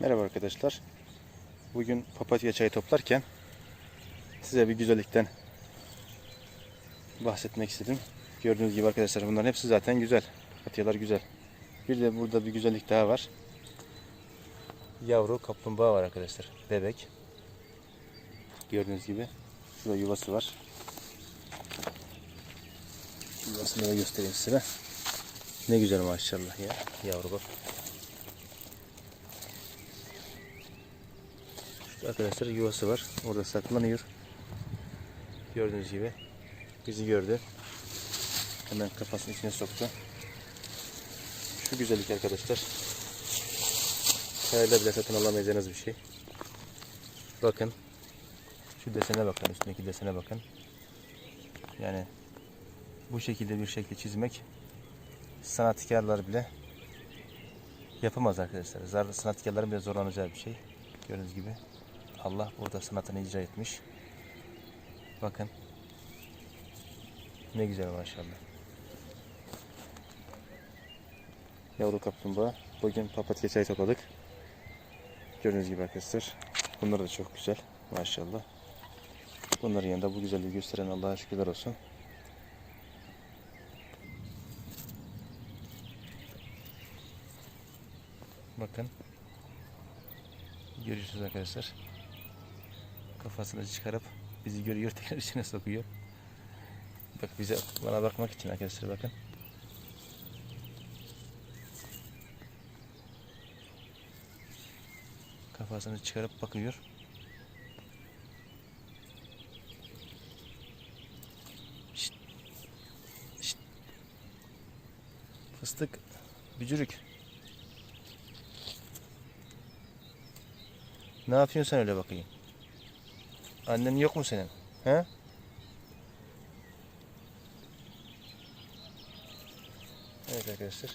Merhaba arkadaşlar. Bugün papatya çayı toplarken size bir güzellikten bahsetmek istedim. Gördüğünüz gibi arkadaşlar bunların hepsi zaten güzel. Papatyalar güzel. Bir de burada bir güzellik daha var. Yavru kaplumbağa var arkadaşlar. Bebek. Gördüğünüz gibi. Şurada yuvası var. Yuvasını da göstereyim size. Ne güzel maşallah ya. Yavru bak. Arkadaşlar yuvası var. Orada saklanıyor. Gördüğünüz gibi. Bizi gördü. Hemen kafasının içine soktu. Şu güzellik arkadaşlar. Parayla bile satın alamayacağınız bir şey. Bakın. Şu desene bakın. Üstündeki desene bakın. Yani bu şekilde bir şekli çizmek sanatkarlar bile yapamaz arkadaşlar. Sanatkarların bile zorlanacağı bir şey. Gördüğünüz gibi Allah burada sanatını icra etmiş. Bakın. Ne güzel maşallah. Yavru kaplumbağa. Bugün papatya çayı topladık. Gördüğünüz gibi arkadaşlar. Bunlar da çok güzel. Maşallah. Bunların yanında bu güzelliği gösteren Allah'a şükürler olsun. Bakın. Görüyorsunuz arkadaşlar. Kafasını çıkarıp bizi görüyor tekrar içine sokuyor. Bak bize bana bakmak için arkadaşlar bakın. Kafasını çıkarıp bakıyor. Fıstık. Bücürük. Ne yapıyorsun sen öyle bakayım? Annen yok mu senin? He? Evet arkadaşlar.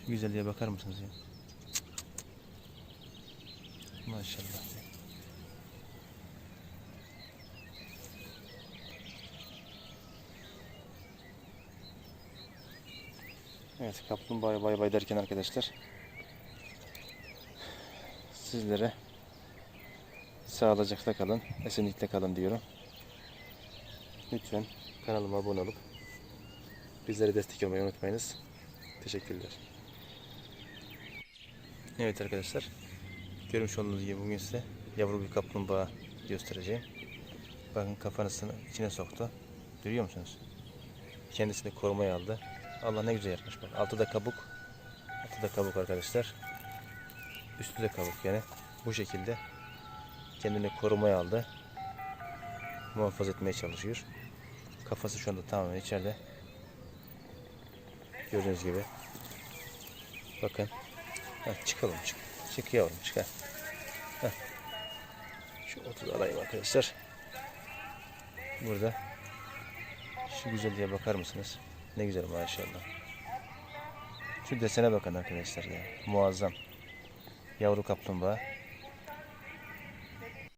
Şu güzelliğe bakar mısınız ya? Maşallah. Evet kaplumbağaya bay bay derken arkadaşlar sizlere sağlıcakla kalın, esenlikle kalın diyorum. Lütfen kanalıma abone olup bizlere destek olmayı unutmayınız. Teşekkürler. Evet arkadaşlar görmüş olduğunuz gibi bugün size yavru bir kaplumbağa göstereceğim. Bakın kafanısını içine soktu. Görüyor musunuz? Kendisini korumaya aldı. Allah ne güzel yapmış bak. Altı da kabuk. Altı da kabuk arkadaşlar. Üstü de kabuk yani. Bu şekilde kendini korumaya aldı. Muhafaza etmeye çalışıyor. Kafası şu anda tamamen içeride. Gördüğünüz gibi. Bakın. Heh, çıkalım çık. Çık yavrum çık. Heh. Şu otu da alayım arkadaşlar. Burada. Şu güzelliğe bakar mısınız? Ne güzel maşallah. Şu desene bakın arkadaşlar ya. Muazzam. Yavru kaplumbağa.